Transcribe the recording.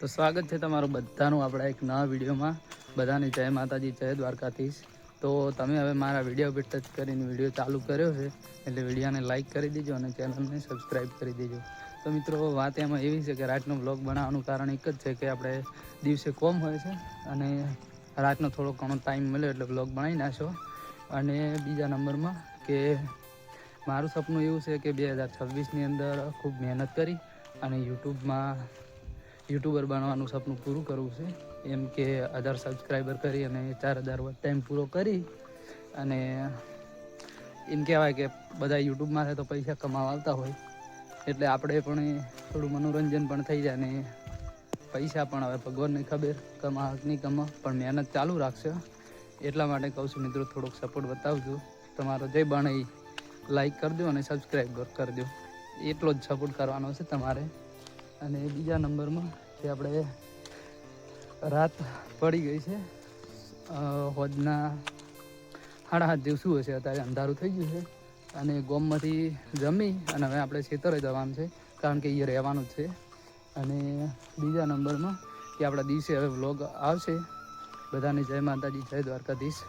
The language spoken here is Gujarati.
તો સ્વાગત છે તમારું બધાનું આપણા એક નવા વિડીયોમાં. બધાને જય માતાજી, જય દ્વારકાધીશ. તો તમે હવે મારા વીડિયો પર ટચ કરીને વીડિયો ચાલુ કર્યો છે, એટલે વિડીયોને લાઇક કરી દેજો અને ચેનલને સબસ્ક્રાઈબ કરી દેજો. તો મિત્રો, વાત એમાં એવી છે કે રાતનો બ્લોગ બનાવવાનું કારણ એક જ છે કે આપણે દિવસે કોમ હોય છે અને રાતનો થોડો ઘણો ટાઈમ મળ્યો એટલે બ્લોગ બનાવી નાખશો અને બીજા નંબરમાં કે મારું સપનું એવું છે કે બે હજાર છવ્વીસની અંદર ખૂબ મહેનત કરી અને યુટ્યુબમાં યુટ્યુબર બનવાનું સપનું પૂરું કરવું છે. એમ કે હજાર સબસ્ક્રાઈબર કરી અને ચાર હજાર ટાઈમ પૂરો કરી અને એમ કહેવાય કે બધા યુટ્યુબમાં તો પૈસા કમાવા આવતા હોય. એટલે આપણે પણ થોડું મનોરંજન પણ થઈ જાય ને પૈસા પણ હવે ભગવાનને ખબર, કમા નહીં કમા, પણ મહેનત ચાલુ રાખશે. એટલા માટે કહું છું મિત્રો, થોડોક સપોર્ટ બતાવજો. તમારો જે બને લાઈક કરજો અને સબસ્ક્રાઈબ કરી દો એટલો જ સપોર્ટ કરવાનો છે તમારે. અને બીજા નંબરમાં કે આપણે રાત પડી ગઈ છે હોજના સાડા સાત જેવું શું હશે? અત્યારે અંધારું થઈ ગયું છે અને ગોમમાંથી જમી અને હવે આપણે ખેતરે જવાનું છે, કારણ કે એ રહેવાનું જ છે. અને બીજા નંબરમાં કે આપણા દિવસે હવે વ્લોગ આવશે. બધાને જય માતાજી, જય દ્વારકાધીશ.